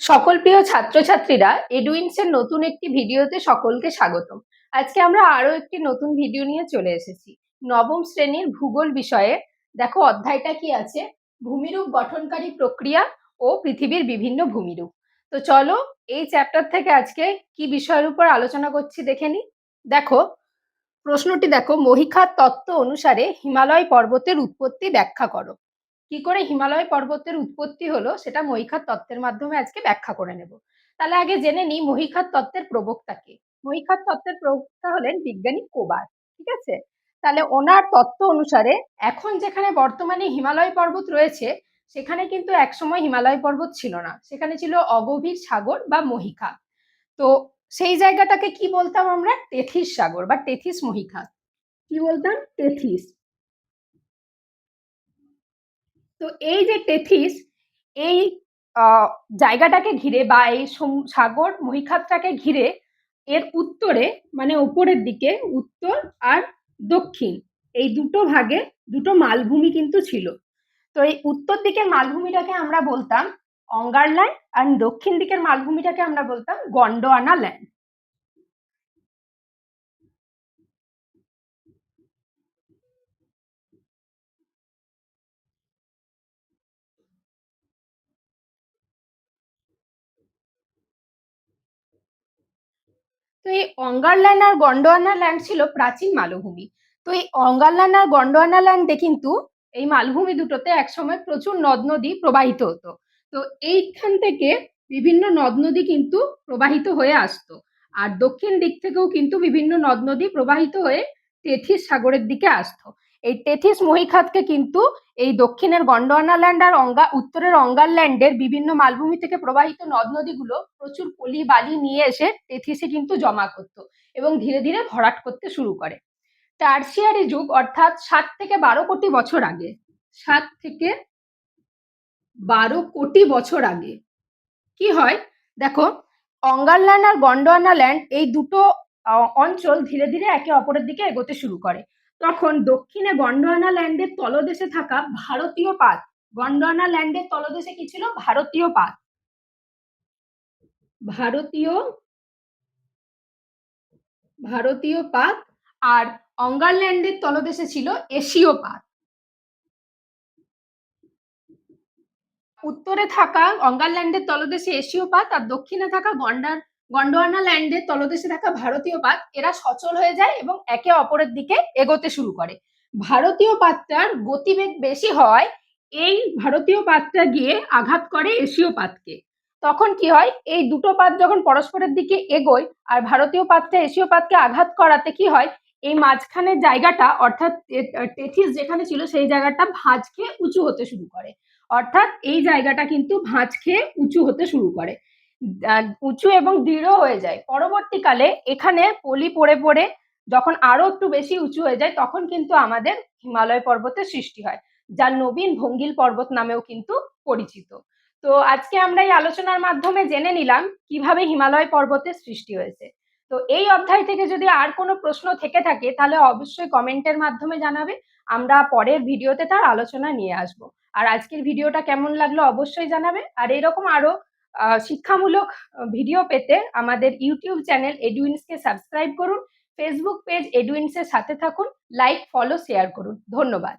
সকল প্রিয় ছাত্রছাত্রীরা এডুইন্সের নতুন একটি ভিডিওতে সকলকে স্বাগতম। আজকে আমরা আরও একটি নতুন ভিডিও নিয়ে চলে এসেছি। নবম শ্রেণির ভূগোল বিষয়ে। দেখো, অধ্যায়টা কি আছে? ভূমিরূপ গঠনকারী প্রক্রিয়া ও পৃথিবীর বিভিন্ন ভূমিরূপ। তো চলো, এই চ্যাপ্টার থেকে আজকে কি বিষয়ের উপর আলোচনা করছি দেখে নি। দেখো, প্রশ্নটি দেখো মহিখার তত্ত্ব অনুসারে হিমালয় পর্বতের উৎপত্তি ব্যাখ্যা করো। কি করে হিমালয় পর্বতের উৎপত্তি হলো সেটা মহিখার তত্ত্বের মাধ্যমে আজকে ব্যাখ্যা করে নেব। তাহলে আগে জেনে নিই মহিখার তত্ত্বের প্রবক্তাকে মহিখার তত্ত্বের প্রবক্তা হলেন বিজ্ঞানী কোবার, ঠিক আছে? তাহলে ওনার তত্ত্ব অনুসারে এখন যেখানে বর্তমানে হিমালয় পর্বত রয়েছে, সেখানে কিন্তু একসময় হিমালয় পর্বত ছিল না। সেখানে ছিল অগভীর সাগর বা মহিখা। তো সেই জায়গাটাকে কি বলতাম আমরা? টেথিস সাগর বা টেথিস মহিখা। কি বলতাম? টেথিস তো এই যে টেথিস, এই জায়গাটাকে ঘিরে বা এই সাগর মহিখাতটাকে ঘিরে এর উত্তরে মানে উপরের দিকে, উত্তর আর দক্ষিণ, এই দুটো ভাগে দুটো মালভূমি কিন্তু ছিল। তো এই উত্তর দিকের মালভূমিটাকে আমরা বলতাম অঙ্গার ল্যান্ড আর দক্ষিণ দিকের মালভূমিটাকে আমরা বলতাম গন্ডোয়ানা ল্যান্ড তো এই অঙ্গারল্যান্ড আর গন্ডোয়ানা ল্যান্ড ছিল প্রাচীন মালভূমি। তো এই অঙ্গারল্যান্ড আর গন্ডোয়ানা ল্যান্ডে কিন্তু এই মালভূমি দুটোতে একসময় প্রচুর নদ নদী প্রবাহিত হতো। তো এইখান থেকে বিভিন্ন নদ নদী কিন্তু প্রবাহিত হয়ে আসতো। আর দক্ষিণ দিক থেকেও কিন্তু বিভিন্ন নদ নদী প্রবাহিত হয়ে তেথিস সাগরের দিকে আসতো। এই টেথিস মহিখাতকে কিন্তু এই দক্ষিণের গন্ডোয়ানা ল্যান্ড আর অঙ্গা, উত্তরের অঙ্গার ল্যান্ডের বিভিন্ন মালভূমি থেকে প্রবাহিত নদ নদীগুলো প্রচুর পলি বালি নিয়ে এসে টেথিসে কিন্তু জমা করত এবং ধীরে ধীরে ভরাট করতে শুরু করে। টার্সিয়ারি যুগ, অর্থাৎ সাত থেকে বারো কোটি বছর আগে, সাত থেকে বারো কোটি বছর আগে, কি হয়? দেখো অঙ্গারল্যান্ড আর গন্ডোয়ানা ল্যান্ড এই দুটো অঞ্চল ধীরে ধীরে একে অপরের দিকে এগোতে শুরু করে। তখন দক্ষিণে গন্ডোয়ানা ল্যান্ডের তলদেশে থাকা ভারতীয় পাত গন্ডোয়ানা ল্যান্ডের তলদেশে কি ছিল? ভারতীয় পাত ভারতীয় ভারতীয় পাত আর অঙ্গারল্যান্ডের তলদেশে ছিল এশীয় পাত উত্তরে থাকা অঙ্গারল্যান্ডের তলদেশে এশীয় পাত আর দক্ষিণে থাকা গন্ডার গন্ডোয়ানা ল্যান্ডের তলদেশে থাকা ভারতীয় পাত এরা সচল হয়ে যায় এবং একে অপরের দিকে এগোতে শুরু করে। ভারতীয় পাতটার গতিবেগ বেশি হয় এই ভারতীয় পাতটা গিয়ে আঘাত করে এশীয় পাতকে। তখন কি হয়? এই দুটো পাত যখন পরস্পরের দিকে এগোয় আর ভারতীয় পাতটা এশীয় পাতকে আঘাত করাতে কি হয়? এই মাঝখানের জায়গাটা অর্থাৎ টেথিস যেখানে ছিল সেই জায়গাটা ভাঁজ খেয়ে উঁচু হতে শুরু করে। অর্থাৎ এই জায়গাটা কিন্তু ভাঁজ খেয়ে উঁচু হতে শুরু করে। উঁচু এবং দৃঢ় হয়ে যায়। পরবর্তীকালে এখানে পলি পড়ে পড়ে যখন আরও একটু বেশি উঁচু হয়ে যায়, তখন কিন্তু আমাদের হিমালয় পর্বতের সৃষ্টি হয়, যা নবীন ভঙ্গিল পর্বত নামেও কিন্তু পরিচিত। তো আজকে আমরা এই আলোচনার মাধ্যমে জেনে নিলাম কীভাবে হিমালয় পর্বতের সৃষ্টি হয়েছে। তো এই অধ্যায় থেকে যদি আর কোনো প্রশ্ন থেকে থাকে, তাহলে অবশ্যই কমেন্টের মাধ্যমে জানাবে, আমরা পরের ভিডিওতে তার আলোচনা নিয়ে আসব। আর আজকের ভিডিওটা কেমন লাগল অবশ্যই জানাবে, আর এরকম আরও শিক্ষামূলক ভিডিও পেতে আমাদের ইউটিউব চ্যানেল এডুইন্সকে সাবস্ক্রাইব করুন ফেসবুক পেজ এডুইন্সের সাথে থাকুন লাইক ফলো শেয়ার করুন। ধন্যবাদ।